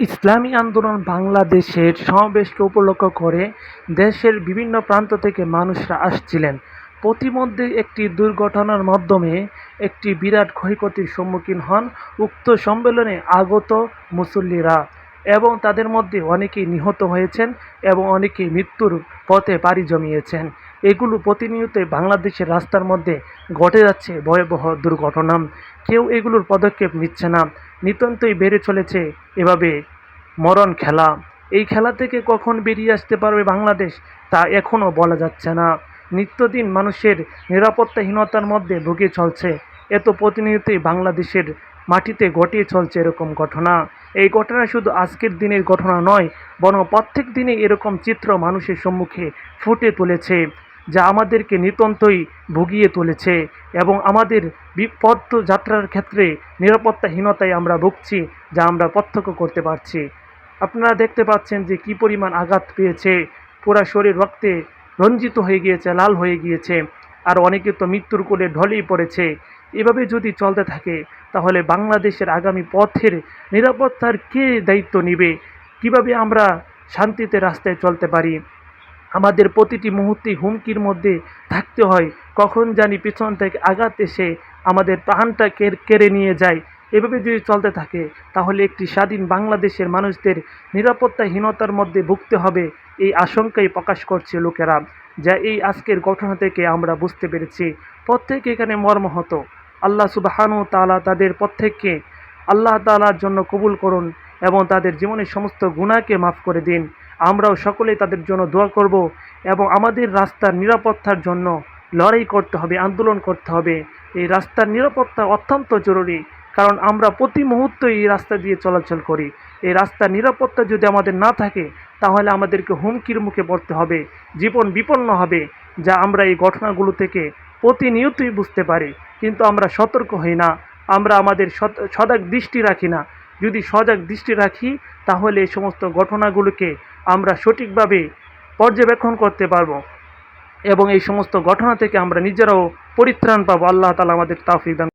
ইসলামী আন্দোলন বাংলাদেশের সমাবেশকে উপলক্ষ করে দেশের বিভিন্ন প্রান্ত থেকে মানুষরা আসছিলেন। প্রতিমধ্যে একটি দুর্ঘটনার মাধ্যমে একটি বিরাট ক্ষয়ক্ষতির সম্মুখীন হন উক্ত সম্মেলনে আগত মুসল্লিরা এবং তাদের মধ্যে অনেকেই নিহত হয়েছেন এবং অনেকেই মৃত্যুর পথে পাড়ি জমিয়েছেন। এগুলো প্রতিনিয়তই বাংলাদেশের রাস্তার মধ্যে ঘটে যাচ্ছে ভয়াবহ দুর্ঘটনা। কেউ এগুলোর পদক্ষেপ নিচ্ছে না। নিতান্তই বেড়ে চলেছে। এভাবে মরণ খেলা। এই খেলা থেকে কখন বেরিয়ে আসতে পারবে বাংলাদেশ, তা এখনও বলা যাচ্ছে না। নিত্যদিন মানুষের নিরাপত্তাহীনতার মধ্যে ভুগে চলছে। এত প্রতিনিয়তই বাংলাদেশের মাটিতে ঘটিয়ে চলছে এরকম ঘটনা। এই ঘটনা শুধু আজকের দিনের ঘটনা নয়, বরং প্রত্যেক দিনে এরকম চিত্র মানুষের সম্মুখে ফুটে তুলেছে। যা আমাদেরকে নিতান্তই ভুগিয়ে তুলেছে এবং আমাদের বিপদ যাত্রার ক্ষেত্রে নিরাপত্তাহীনতায় আমরা ভুগছি, যা আমরা প্রত্যক্ষ করতে পারছি। আপনারা দেখতে পাচ্ছেন যে কি পরিমাণ আঘাত পেয়েছে। পুরা শরীর রক্তে রঞ্জিত হয়ে গিয়েছে, লাল হয়ে গিয়েছে। আর অনেকে তো মৃত্যুর কোলে ঢলেই পড়েছে। এভাবে যদি চলতে থাকে, তাহলে বাংলাদেশের আগামী পথের নিরাপত্তার কে দায়িত্ব নেবে? কীভাবে আমরা শান্তিতে রাস্তায় চলতে পারি? আমাদের প্রতিটি মুহূর্তে হুমকির মধ্যে থাকতে হয়। কখন জানি পিছন থেকে আঘাত এসে আমাদের প্রাণটা কেড়ে নিয়ে যায়। এভাবে যদি চলতে থাকে, তাহলে একটি স্বাধীন বাংলাদেশের মানুষদের নিরাপত্তাহীনতার মধ্যে ভুগতে হবে এই আশঙ্কাই প্রকাশ করছে লোকেরা, যা এই আজকের ঘটনা থেকে আমরা বুঝতে পেরেছি। প্রত্যেক এখানে মর্মহত। আল্লাহ সুবাহানু তাআলা তাদের প্রত্যেককে আল্লাহ তালার জন্য কবুল করুন এবং তাদের জীবনের সমস্ত গুণাকে মাফ করে দিন। আমরাও সকলেই তাদের জন্য দোয়া করব এবং আমাদের রাস্তার নিরাপত্তার জন্য লড়াই করতে হবে, আন্দোলন করতে হবে। এই রাস্তার নিরাপত্তা অত্যন্ত জরুরি, কারণ আমরা প্রতি মুহূর্তে এই রাস্তা দিয়ে চলাচল করি। এই রাস্তার নিরাপত্তা যদি আমাদের না থাকে, তাহলে আমাদেরকে হুমকির মুখে পড়তে হবে, জীবন বিপন্ন হবে, যা আমরা এই ঘটনাগুলো থেকে প্রতিনিয়তই বুঝতে পারি। কিন্তু আমরা সতর্ক হই না, আমরা আমাদের সজাগ দৃষ্টি রাখি না। যদি সজাগ দৃষ্টি রাখি, তাহলে এই সমস্ত ঘটনাগুলোকে আমরা সঠিকভাবে পর্যবেক্ষণ করতে পারব এবং এই সমস্ত ঘটনা থেকে আমরা নিজেরাও পরিত্রাণ পাবো। আল্লাহ তালা আমাদের তাফিক দান